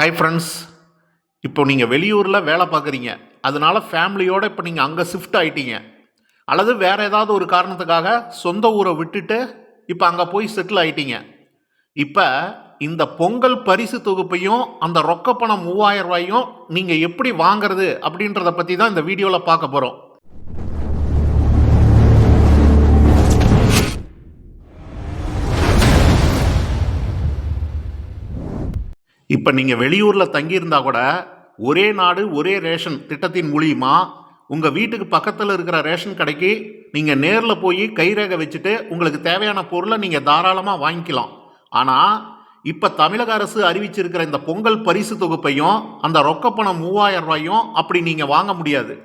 Hi friends இப்போ நீங்கள் வெளியூரில் வேலை பார்க்குறீங்க. அதனால ஃபேமிலியோடு இப்போ நீங்கள் அங்கே ஷிஃப்ட் ஆகிட்டீங்க அல்லது வேறு ஏதாவது ஒரு காரணத்துக்காக சொந்த ஊரை விட்டுட்டு இப்போ அங்கே போய் செட்டில் ஆகிட்டீங்க இப்போ இந்த பொங்கல் பரிசு தொகுப்பையும் அந்த ரொக்கப்பணம் மூவாயிரம் ரூபாயும் நீங்கள் எப்படி வாங்குறது அப்படின்றத பற்றி தான் இந்த வீடியோவில் பார்க்க போகிறோம் இப்போ நீங்கள் வெளியூரில் தங்கியிருந்தா கூட ஒரே நாடு ஒரே ரேஷன் திட்டத்தின் மூலியமா உங்கள் வீட்டுக்கு பக்கத்தில் இருக்கிற ரேஷன் கடைக்கு நீங்கள் நேரில் போய் கைரேகை வச்சுட்டு உங்களுக்கு தேவையான பொருளை நீங்கள் தாராளமாக வாங்கிக்கலாம். ஆனால் இப்போ தமிழக அரசு அறிவிச்சிருக்கிற இந்த பொங்கல் பரிசு தொகுப்பையும் அந்த ரொக்கப்பணம் மூவாயிரம் ரூபாயும் அப்படி நீங்கள் வாங்க முடியாது.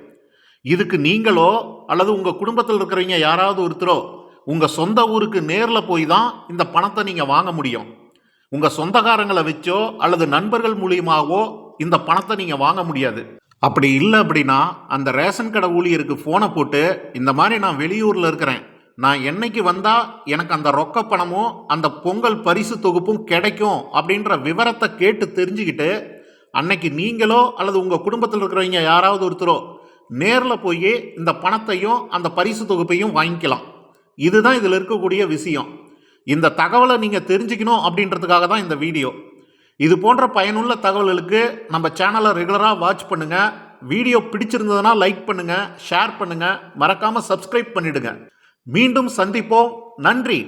இதுக்கு நீங்களோ அல்லது உங்கள் குடும்பத்தில் இருக்கிறவங்க யாராவது ஒருத்தரோ உங்கள் சொந்த ஊருக்கு நேரில் போய் தான் இந்த பணத்தை நீங்கள் வாங்க முடியும். உங்கள் சொந்தக்காரங்களை வச்சோ அல்லது நண்பர்கள் மூலியமாகவோ இந்த பணத்தை நீங்கள் வாங்க முடியாது. அப்படி இல்லை அப்படின்னா அந்த ரேஷன் கடை ஊழியருக்கு ஃபோனை போட்டு இந்த மாதிரி நான் வெளியூரில் இருக்கிறேன். நான் என்னைக்கு வந்தால் எனக்கு அந்த ரொக்க பணமும் அந்த பொங்கல் பரிசு தொகுப்பும் கிடைக்கும் அப்படின்ற விவரத்தை கேட்டு தெரிஞ்சுக்கிட்டு அன்னைக்கு நீங்களோ அல்லது உங்கள் குடும்பத்தில் இருக்கிறவங்க யாராவது ஒருத்தரோ நேரில் போய் இந்த பணத்தையும் அந்த பரிசு தொகுப்பையும் வாங்கிக்கலாம். இதுதான் இதில் இருக்கக்கூடிய விஷயம். இந்த தகவலை நீங்கள் தெரிஞ்சுக்கணும் அப்படின்றதுக்காக தான் இந்த வீடியோ. இது போன்ற பயனுள்ள தகவல்களுக்கு நம்ம சேனலை ரெகுலராக வாட்ச் பண்ணுங்கள் வீடியோ பிடிச்சிருந்ததுன்னா லைக் பண்ணுங்கள் ஷேர் பண்ணுங்கள் மறக்காமல் சப்ஸ்கிரைப் பண்ணிவிடுங்க மீண்டும் சந்திப்போம். நன்றி.